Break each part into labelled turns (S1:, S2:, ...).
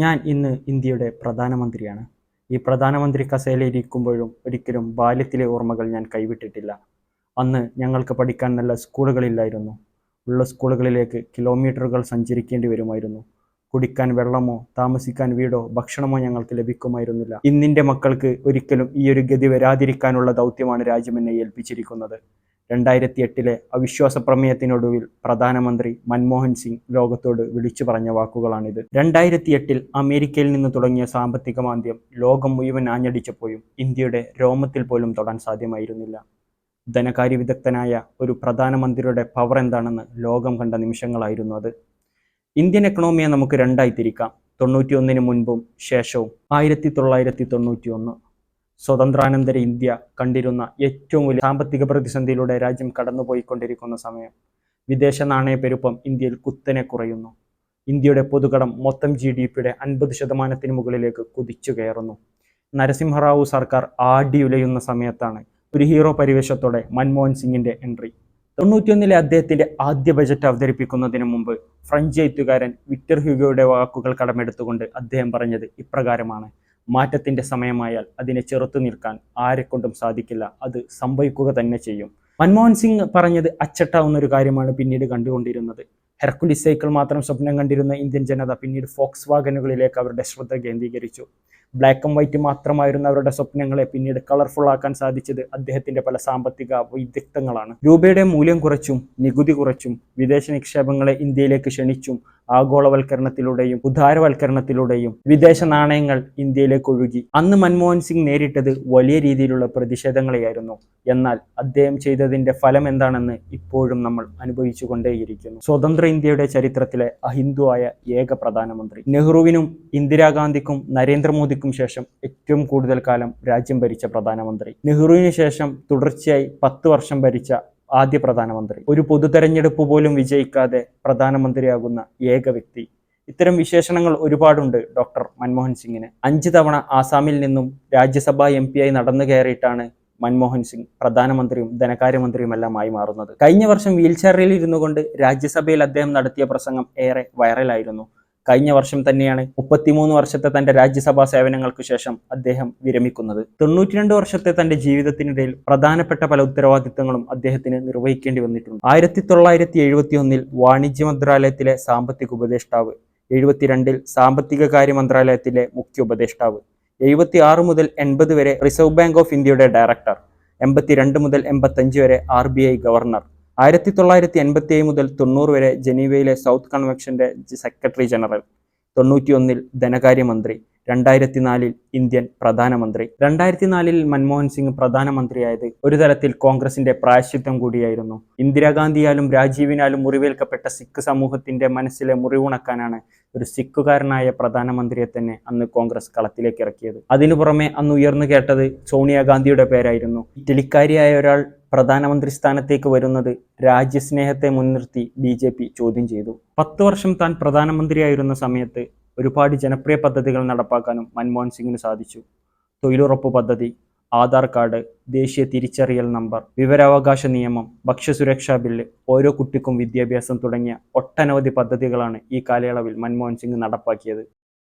S1: ഞാൻ ഇന്ന് ഇന്ത്യയുടെ പ്രധാനമന്ത്രിയാണ്. ഈ പ്രധാനമന്ത്രി കസേലയിരിക്കുമ്പോഴും ഒരിക്കലും ബാല്യത്തിലെ ഓർമ്മകൾ ഞാൻ കൈവിട്ടിട്ടില്ല. അന്ന് ഞങ്ങൾക്ക് പഠിക്കാൻ നല്ല സ്കൂളുകളില്ലായിരുന്നു. ഉള്ള സ്കൂളുകളിലേക്ക് കിലോമീറ്ററുകൾ സഞ്ചരിക്കേണ്ടി വരുമായിരുന്നു. കുടിക്കാൻ വെള്ളമോ താമസിക്കാൻ വീടോ ഭക്ഷണമോ ഞങ്ങൾക്ക് ലഭിക്കുമായിരുന്നില്ല. ഇന്നിന്റെ മക്കൾക്ക് ഒരിക്കലും ഈ ഒരു ഗതി വരാതിരിക്കാനുള്ള ദൗത്യമാണ് രാജ്യം എന്നെ ഏൽപ്പിച്ചിരിക്കുന്നത്. രണ്ടായിരത്തി എട്ടിലെ അവിശ്വാസ പ്രമേയത്തിനൊടുവിൽ പ്രധാനമന്ത്രി മൻമോഹൻ സിംഗ് ലോകത്തോട് വിളിച്ചു പറഞ്ഞ വാക്കുകളാണിത്. രണ്ടായിരത്തി എട്ടിൽ അമേരിക്കയിൽ നിന്ന് തുടങ്ങിയ സാമ്പത്തിക മാന്ദ്യം ലോകം മുഴുവൻ ആഞ്ഞടിച്ചപ്പോഴും ഇന്ത്യയുടെ രോമത്തിൽ പോലും തൊടാൻ സാധ്യമായിരുന്നില്ല. ധനകാര്യ വിദഗ്ധനായ ഒരു പ്രധാനമന്ത്രിയുടെ പവർ എന്താണെന്ന് ലോകം കണ്ട നിമിഷങ്ങളായിരുന്നു അത്. ഇന്ത്യൻ എക്കണോമിയെ നമുക്ക് രണ്ടായി തിരിക്കാം. തൊണ്ണൂറ്റിയൊന്നിന് മുൻപും ശേഷവും ആയിരത്തി തൊള്ളായിരത്തി തൊണ്ണൂറ്റി ഒന്ന് സ്വതന്ത്രാനന്തര ഇന്ത്യ കണ്ടിരുന്ന ഏറ്റവും വലിയ സാമ്പത്തിക പ്രതിസന്ധിയിലൂടെ രാജ്യം കടന്നുപോയിക്കൊണ്ടിരിക്കുന്ന സമയം. വിദേശ നാണയപ്പെരുപ്പം ഇന്ത്യയിൽ കുത്തനെ കുറയുന്നു. ഇന്ത്യയുടെ പൊതുകടം മൊത്തം ജി ഡി പിയുടെ അൻപത് ശതമാനത്തിന് മുകളിലേക്ക് കുതിച്ചു കയറുന്നു. നരസിംഹറാവു സർക്കാർ ആടിയുലയുന്ന സമയത്താണ് ഒരു ഹീറോ പരിവേഷത്തോടെ മൻമോഹൻ സിംഗിന്റെ എൻട്രി. തൊണ്ണൂറ്റിയൊന്നിലെ അദ്ദേഹത്തിന്റെ ആദ്യ ബജറ്റ് അവതരിപ്പിക്കുന്നതിന് മുമ്പ് ഫ്രഞ്ച് എഴുത്തുകാരൻ വിക്ടർ ഹ്യൂഗോയുടെ വാക്കുകൾ കടമെടുത്തുകൊണ്ട് അദ്ദേഹം പറഞ്ഞത് ഇപ്രകാരമാണ്. മാറ്റത്തിന്റെ സമയമായാൽ അതിനെ ചെറുത്തു നിൽക്കാൻ ആരെക്കൊണ്ടും സാധിക്കില്ല. അത് സംഭവിക്കുക തന്നെ ചെയ്യും. മൻമോഹൻ സിംഗ് പറഞ്ഞത് അച്ചട്ടാവുന്ന ഒരു കാര്യമാണ് പിന്നീട് കണ്ടുകൊണ്ടിരുന്നത്. ഹെർക്കുലിസ് സൈക്കിൾ മാത്രം സ്വപ്നം കണ്ടിരുന്ന ഇന്ത്യൻ ജനത പിന്നീട് ഫോക്സ് വാഗനുകളിലേക്ക് അവരുടെ ശ്രദ്ധ കേന്ദ്രീകരിച്ചു. ബ്ലാക്ക് ആൻഡ് വൈറ്റ് മാത്രമായിരുന്ന അവരുടെ സ്വപ്നങ്ങളെ പിന്നീട് കളർഫുൾ ആക്കാൻ സാധിച്ചത് അദ്ദേഹത്തിന്റെ പല സാമ്പത്തിക വൈദഗ്ധ്യങ്ങളാണ്. രൂപയുടെ മൂല്യം കുറച്ചും നികുതി കുറച്ചും വിദേശ നിക്ഷേപങ്ങളെ ഇന്ത്യയിലേക്ക് ക്ഷണിച്ചും ആഗോളവൽക്കരണത്തിലൂടെയും ഉദാരവൽക്കരണത്തിലൂടെയും വിദേശ നാണയങ്ങൾ ഇന്ത്യയിലേക്ക് ഒഴുകി. അന്ന് മൻമോഹൻ സിംഗ് നേരിട്ടത് വലിയ രീതിയിലുള്ള പ്രതിഷേധങ്ങളെയായിരുന്നു. എന്നാൽ അദ്ദേഹം ചെയ്തതിന്റെ ഫലം എന്താണെന്ന് ഇപ്പോഴും നമ്മൾ അനുഭവിച്ചുകൊണ്ടേയിരിക്കുന്നു സ്വതന്ത്ര ഇന്ത്യയുടെ ചരിത്രത്തിലെ അഹിന്ദുവായ ഏക പ്രധാനമന്ത്രി. നെഹ്റുവിനും ഇന്ദിരാഗാന്ധിക്കും നരേന്ദ്രമോദിക്കും ശേഷം ഏറ്റവും കൂടുതൽ കാലം രാജ്യം ഭരിച്ച പ്രധാനമന്ത്രി. നെഹ്റുവിന് ശേഷം തുടർച്ചയായി പത്ത് വർഷം ഭരിച്ച ആദ്യ പ്രധാനമന്ത്രി. ഒരു പൊതു തെരഞ്ഞെടുപ്പ് പോലും വിജയിക്കാതെ പ്രധാനമന്ത്രിയാകുന്ന ഏക വ്യക്തി. ഇത്തരം വിശേഷണങ്ങൾ ഒരുപാടുണ്ട് ഡോക്ടർ മൻമോഹൻ സിംഗിന്. അഞ്ച് തവണ ആസാമിൽ നിന്നും രാജ്യസഭാ എം ആയി നടന്നു കയറിയിട്ടാണ് മൻമോഹൻ സിംഗ് പ്രധാനമന്ത്രിയും ധനകാര്യമന്ത്രിയുമെല്ലാമായി മാറുന്നത്. കഴിഞ്ഞ വർഷം വീൽചെയറിൽ ഇരുന്നു കൊണ്ട് രാജ്യസഭയിൽ അദ്ദേഹം നടത്തിയ പ്രസംഗം ഏറെ വൈറലായിരുന്നു. കഴിഞ്ഞ വർഷം തന്നെയാണ് മുപ്പത്തിമൂന്ന് വർഷത്തെ തന്റെ രാജ്യസഭാ സേവനങ്ങൾക്ക് ശേഷം അദ്ദേഹം വിരമിക്കുന്നത്. തൊണ്ണൂറ്റിരണ്ട് വർഷത്തെ തന്റെ ജീവിതത്തിനിടയിൽ പ്രധാനപ്പെട്ട പല ഉത്തരവാദിത്തങ്ങളും അദ്ദേഹത്തിന് നിർവഹിക്കേണ്ടി വന്നിട്ടുണ്ട്. ആയിരത്തി തൊള്ളായിരത്തി എഴുപത്തി ഒന്നിൽ വാണിജ്യ മന്ത്രാലയത്തിലെ സാമ്പത്തിക ഉപദേഷ്ടാവ് എഴുപത്തിരണ്ടിൽ സാമ്പത്തിക കാര്യ മന്ത്രാലയത്തിലെ മുഖ്യ ഉപദേഷ്ടാവ് എഴുപത്തി ആറ് മുതൽ എൺപത് വരെ റിസർവ് ബാങ്ക് ഓഫ് ഇന്ത്യയുടെ ഡയറക്ടർ എൺപത്തിരണ്ട് മുതൽ എൺപത്തഞ്ച് വരെ ആർ ബി ഐ ഗവർണർ ആയിരത്തി തൊള്ളായിരത്തി എൺപത്തി ഏഴ് മുതൽ തൊണ്ണൂറ് വരെ ജനീവയിലെ സൗത്ത് കൺവെൻഷന്റെ സെക്രട്ടറി ജനറൽ തൊണ്ണൂറ്റിയൊന്നിൽ ധനകാര്യമന്ത്രി രണ്ടായിരത്തി നാലിൽ ഇന്ത്യൻ പ്രധാനമന്ത്രി. രണ്ടായിരത്തി നാലിൽ മൻമോഹൻ സിംഗ് പ്രധാനമന്ത്രിയായത് ഒരു തരത്തിൽ കോൺഗ്രസിന്റെ പ്രായശ്ചിത്തം കൂടിയായിരുന്നു. ഇന്ദിരാഗാന്ധിയാലും രാജീവിനാലും മുറിവേൽക്കപ്പെട്ട സിഖ് സമൂഹത്തിന്റെ മനസ്സിലെ മുറിവുണക്കാനാണ് ഒരു സിഖുകാരനായ പ്രധാനമന്ത്രിയെ തന്നെ അന്ന് കോൺഗ്രസ് കളത്തിലേക്ക് ഇറക്കിയത്. അതിനു പുറമെ അന്ന് ഉയർന്നു കേട്ടത് സോണിയാഗാന്ധിയുടെ പേരായിരുന്നു. ഇറ്റലിക്കാരിയായ ഒരാൾ പ്രധാനമന്ത്രി സ്ഥാനത്തേക്ക് വരുന്നത് രാജ്യസ്നേഹത്തെ മുൻനിർത്തി ബി ജെ പി ചോദ്യം ചെയ്തു. പത്ത് വർഷം താൻ പ്രധാനമന്ത്രിയായിരുന്ന സമയത്ത് ഒരുപാട് ജനപ്രിയ പദ്ധതികൾ നടപ്പാക്കാനും മൻമോഹൻ സിംഗിന് സാധിച്ചു. തൊഴിലുറപ്പ് പദ്ധതി ആധാർ കാർഡ് ദേശീയ തിരിച്ചറിയൽ നമ്പർ വിവരാവകാശ നിയമം ഭക്ഷ്യസുരക്ഷാ ബില്ല് ഓരോ കുട്ടിക്കും വിദ്യാഭ്യാസം തുടങ്ങിയ ഒട്ടനവധി പദ്ധതികളാണ് ഈ കാലയളവിൽ മൻമോഹൻ സിംഗ് നടപ്പാക്കിയത്.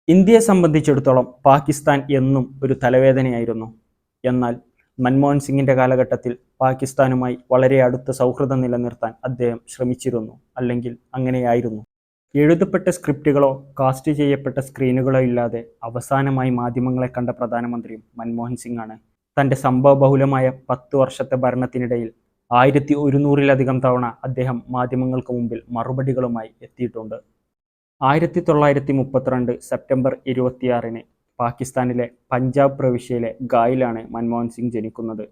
S1: ഇന്ത്യയെ സംബന്ധിച്ചിടത്തോളം പാകിസ്ഥാൻ എന്നും ഒരു തലവേദനയായിരുന്നു. എന്നാൽ മൻമോഹൻ സിംഗിന്റെ കാലഘട്ടത്തിൽ പാകിസ്ഥാനുമായി വളരെ അടുത്ത സൗഹൃദം നിലനിർത്താൻ അദ്ദേഹം ശ്രമിച്ചിരുന്നു. അല്ലെങ്കിൽ അങ്ങനെയായിരുന്നു. എഴുതപ്പെട്ട സ്ക്രിപ്റ്റുകളോ കാസ്റ്റ് ചെയ്യപ്പെട്ട സ്ക്രീനുകളോ ഇല്ലാതെ അവസാനമായി മാധ്യമങ്ങളെ കണ്ട പ്രധാനമന്ത്രിയും മൻമോഹൻ സിംഗ് ആണ് തന്റെ സംഭവബഹുലമായ പത്ത് വർഷത്തെ ഭരണത്തിനിടയിൽ ആയിരത്തി ഒരുന്നൂറിലധികം തവണ അദ്ദേഹം മാധ്യമങ്ങൾക്ക് മുമ്പിൽ മറുപടികളുമായി എത്തിയിട്ടുണ്ട്. ആയിരത്തി തൊള്ളായിരത്തി മുപ്പത്തിരണ്ട് സെപ്റ്റംബർ ഇരുപത്തിയാറിന് പാകിസ്ഥാനിലെ പഞ്ചാബ് പ്രവിശ്യയിലെ ഗായിലാണ് മൻമോഹൻ സിംഗ് ജനിക്കുന്നത്.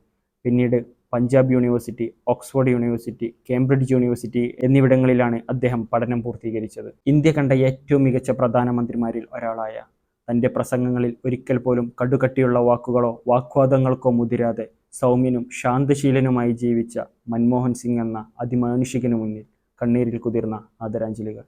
S1: പിന്നീട് Punjab university Oxford university Cambridge university എന്നിവിടങ്ങളിലാണ് അദ്ദേഹം പഠനം പൂർത്തീകരിച്ചത്. ഇന്ത്യ കണ്ട ഏറ്റവും മികച്ച പ്രധാനമന്ത്രിമാരിൽ ഒരാളായ തന്റെ പ്രസംഗങ്ങളിൽ ഒരിക്കൽ പോലും കടുകട്ടിയുള്ള വാക്കുകളോ വാഗ്വാദങ്ങൾക്കോ മുതിരാതെ സൗമ്യനും ശാന്തശീലനുമായി ജീവിച്ച മൻമോഹൻ സിംഗ് എന്ന അതിമാനുഷികനു മുന്നിൽ കണ്ണീരിൽ കുതിർന്ന ആദരാഞ്ജലികൾ.